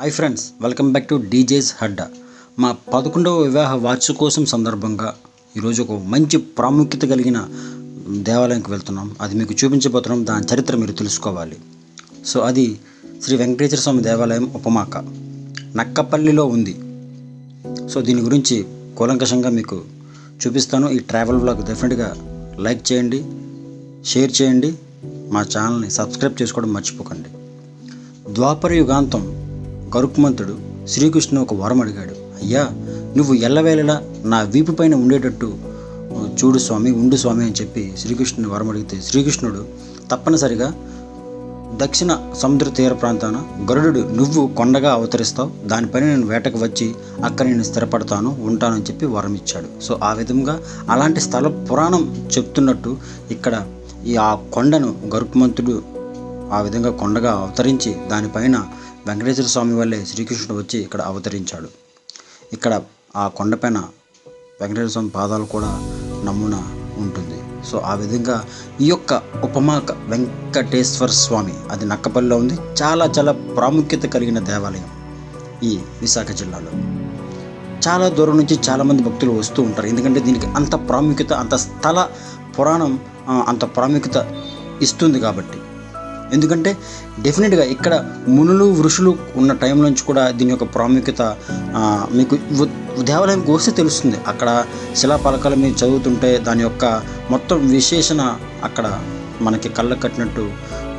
Hi friends welcome back to DJ's Adda మా పదకొండవ వివాహ వార్షికోత్సవం సందర్భంగా ఈరోజు ఒక మంచి ప్రాముఖ్యత కలిగిన దేవాలయంకి వెళ్తున్నాం. అది మీకు చూపించబోతున్నాం. దాని చరిత్ర మీరు తెలుసుకోవాలి. సో అది శ్రీ వెంకటేశ్వర స్వామి దేవాలయం ఉపమాక. నక్కపల్లిలో ఉంది. సో దీని గురించి కూలంకషంగా మీకు చూపిస్తాను. ఈ ట్రావెల్ బ్లాగ్ డెఫినెట్గా లైక్ చేయండి షేర్ చేయండి. మా ఛానల్ని సబ్స్క్రైబ్ చేసుకోవడం మర్చిపోకండి. ద్వాపర యుగాంతం కరుక్మంతుడు శ్రీకృష్ణు ఒక వరం అడిగాడు. అయ్యా నువ్వు ఎల్లవేళలా నా వీపు పైన ఉండేటట్టు చూడు స్వామి ఉండు స్వామి అని చెప్పి శ్రీకృష్ణుని వరం అడిగితే శ్రీకృష్ణుడు తప్పనిసరిగా దక్షిణ సముద్ర తీర ప్రాంతాన గరుడు నువ్వు కొండగా అవతరిస్తావు. దానిపైన నేను వేటకు వచ్చి అక్కడ నేను స్థిరపడతాను ఉంటానని చెప్పి వరం ఇచ్చాడు. సో ఆ విధంగా అలాంటి స్థల పురాణం చెప్తున్నట్టు ఇక్కడ ఈ ఆ కొండను గరుత్మంతుడు ఆ విధంగా కొండగా అవతరించి దానిపైన వెంకటేశ్వర స్వామి వల్లే శ్రీకృష్ణుడు వచ్చి ఇక్కడ అవతరించాడు. ఇక్కడ ఆ కొండపైన వెంకటేశ్వర స్వామి పాదాలు కూడా నమూనా ఉంటుంది. సో ఆ విధంగా ఈ యొక్క ఉపమాక వెంకటేశ్వర స్వామి అది నక్కపల్లిలో ఉంది. చాలా చాలా ప్రాముఖ్యత కలిగిన దేవాలయం ఈ విశాఖ జిల్లాలో. చాలా దూరం నుంచి చాలామంది భక్తులు వస్తూ ఉంటారు. ఎందుకంటే దీనికి అంత ప్రాముఖ్యత అంత స్థల పురాణం అంత ప్రాముఖ్యత ఇస్తుంది కాబట్టి. ఎందుకంటే డెఫినెట్గా ఇక్కడ మునులు ఋషులు ఉన్న టైం నుంచి కూడా దీని యొక్క ప్రాముఖ్యత మీకు దేవాలయంకి వస్తే తెలుస్తుంది. అక్కడ శిలాపలకాలు మీరు చదువుతుంటే దాని యొక్క మొత్తం విశేషణ అక్కడ మనకి కళ్ళకు కట్టినట్టు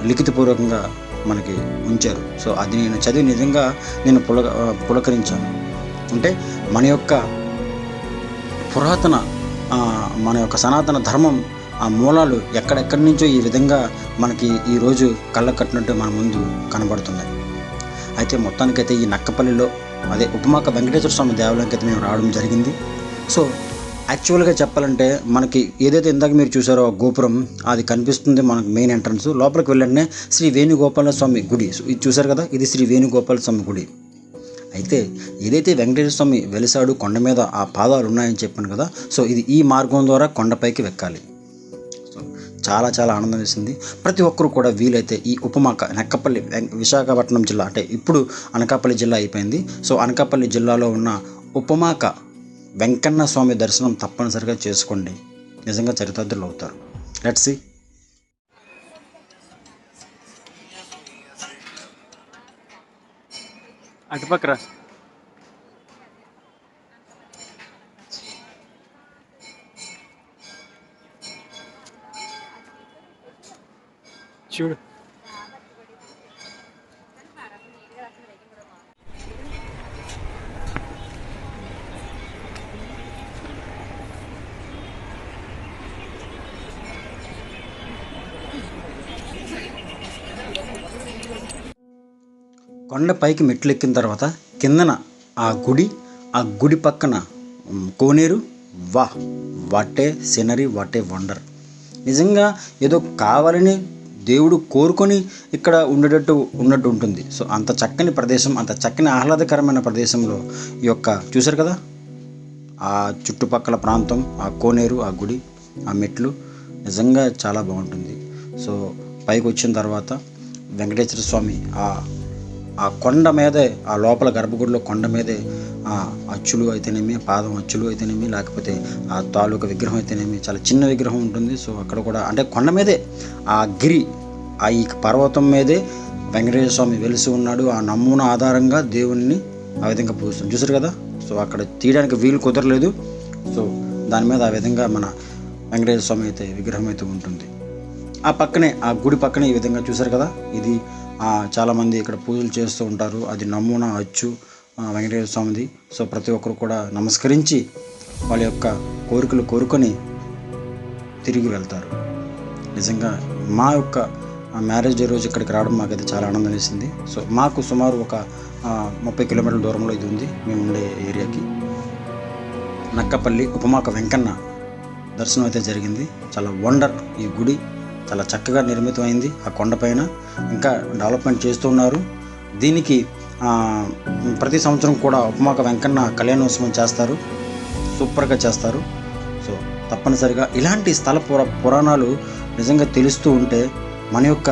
లిఖితపూర్వకంగా మనకి ఉంచారు. సో అది నేను చదివి నిజంగా నేను పుల పులకరించాను. అంటే మన యొక్క పురాతన మన యొక్క సనాతన ధర్మం ఆ మూలాలు ఎక్కడెక్కడి నుంచో ఈ విధంగా మనకి ఈరోజు కళ్ళ కట్టినట్టు మన ముందు కనబడుతున్నాయి. అయితే మొత్తానికైతే ఈ నక్కపల్లిలో అదే ఉపమాక వెంకటేశ్వర స్వామి దేవాలయంకి అయితే మేము రావడం జరిగింది. సో యాక్చువల్గా చెప్పాలంటే మనకి ఏదైతే ఇందాక మీరు చూసారో గోపురం అది కనిపిస్తుంది మనకు మెయిన్ ఎంట్రన్స్. లోపలికి వెళ్ళండి శ్రీ వేణుగోపాల స్వామి గుడి. ఇది చూసారు కదా? ఇది శ్రీ వేణుగోపాల స్వామి గుడి. అయితే ఏదైతే వెంకటేశ్వర స్వామి వెలిసాడు కొండ మీద ఆ పాదాలు ఉన్నాయని చెప్పాను కదా? సో ఇది ఈ మార్గం ద్వారా కొండపైకి వెక్కాలి. చాలా చాలా ఆనందం వేసింది. ప్రతి ఒక్కరు కూడా వీలైతే ఈ ఉపమాక నెక్కపల్లి విశాఖపట్నం జిల్లా అంటే ఇప్పుడు అనకాపల్లి జిల్లా అయిపోయింది. సో అనకాపల్లి జిల్లాలో ఉన్న ఉపమాక వెంకన్న స్వామి దర్శనం తప్పనిసరిగా చేసుకోండి. నిజంగా చరితార్థులు అవుతారు లెట్ సి అటుపక్కరా? చూడు. కొండపైకి మెట్లు ఎక్కిన తర్వాత కిందన ఆ గుడి ఆ గుడి పక్కన కోనేరు వా వాటే సీనరీ వాటే వండర్. నిజంగా ఏదో కావాలని దేవుడు కోరుకొని ఇక్కడ ఉండేటట్టు ఉన్నట్టు ఉంటుంది. సో అంత చక్కని ప్రదేశం అంత చక్కని ఆహ్లాదకరమైన ప్రదేశంలో ఈ యొక్క చూశారు కదా? ఆ చుట్టుపక్కల ప్రాంతం ఆ కోనేరు ఆ గుడి ఆ మెట్లు నిజంగా చాలా బాగుంటుంది. సో పైకి వచ్చిన తర్వాత వెంకటేశ్వర స్వామి ఆ ఆ కొండ మీదే ఆ లోపల గర్భగుడిలో కొండ మీదే ఆ అచ్చులు అయితేనేమి పాదం అచ్చులు అయితేనేమి లేకపోతే ఆ తాలూకా విగ్రహం అయితేనేమి చాలా చిన్న విగ్రహం ఉంటుంది. సో అక్కడ కూడా అంటే కొండ మీదే ఆ గిరి ఆ ఈ పర్వతం మీదే వెంకటేశ్వర స్వామి వెలిసి ఉన్నాడు. ఆ నమూనా ఆధారంగా దేవుణ్ణి ఆ విధంగా పూజిస్తాం. చూసారు కదా? సో అక్కడ తీయడానికి వీలు కుదరలేదు. సో దాని మీద ఆ విధంగా మన వెంకటేశ్వర స్వామి అయితే విగ్రహం అయితే ఉంటుంది. ఆ పక్కనే ఆ గుడి పక్కనే ఈ విధంగా చూసారు కదా? ఇది చాలామంది ఇక్కడ పూజలు చేస్తూ ఉంటారు. అది నమూనా అచ్చు వెంకటేశ్వర స్వామిది. సో ప్రతి ఒక్కరు కూడా నమస్కరించి వాళ్ళ యొక్క కోరికలు కోరుకొని తిరిగి వెళ్తారు. నిజంగా మా యొక్క మ్యారేజ్ డే రోజు ఇక్కడికి రావడం మాకైతే చాలా ఆనందం వేసింది. సో మాకు సుమారు ఒక ముప్పై కిలోమీటర్ల దూరంలో ఇది ఉంది. మేము ఉండే ఏరియాకి. నక్కపల్లి ఉపమాక వెంకన్న దర్శనం అయితే జరిగింది. చాలా వండర్ ఈ గుడి. చాలా చక్కగా నిర్మితమైంది ఆ కొండపైన ఇంకా డెవలప్మెంట్ చేస్తున్నారు దీనికి ప్రతి సంవత్సరం కూడా ఉపమాక వెంకన్న కళ్యాణోత్సవం చేస్తారు. సూపర్గా చేస్తారు. సో తప్పనిసరిగా ఇలాంటి స్థల పురా పురాణాలు నిజంగా తెలుస్తూ ఉంటే మన యొక్క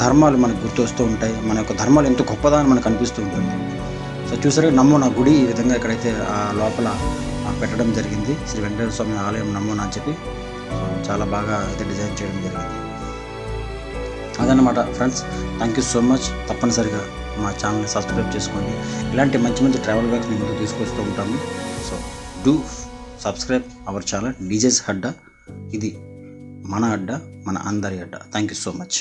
ధర్మాలు మనకు గుర్తొస్తూ ఉంటాయి. మన యొక్క ధర్మాలు ఎంతో గొప్పదా అని మనకు అనిపిస్తూ ఉంటుంది. సో చూసారు నమ్మో నా గుడి ఈ విధంగా ఇక్కడైతే ఆ లోపల పెట్టడం జరిగింది. శ్రీ వెంకటేశ్వర స్వామి ఆలయం నమ్మోనా అని చెప్పి. చాలా బాగా అయితే డిజైన్ చేయడం జరిగింది. అదనమాట friends thank you so much తప్పనిసరిగా మా ఛానల్ని సబ్స్క్రైబ్ చేసుకోండి. ఇలాంటి మంచి మంచి ట్రావెల్ బ్యాగ్స్ మేము ముందు తీసుకొస్తూ ఉంటాము. So do subscribe our channel DJ's Adda ఇది మన అడ్డా మన అందరి అడ్డా థ్యాంక్ యూ సో మచ్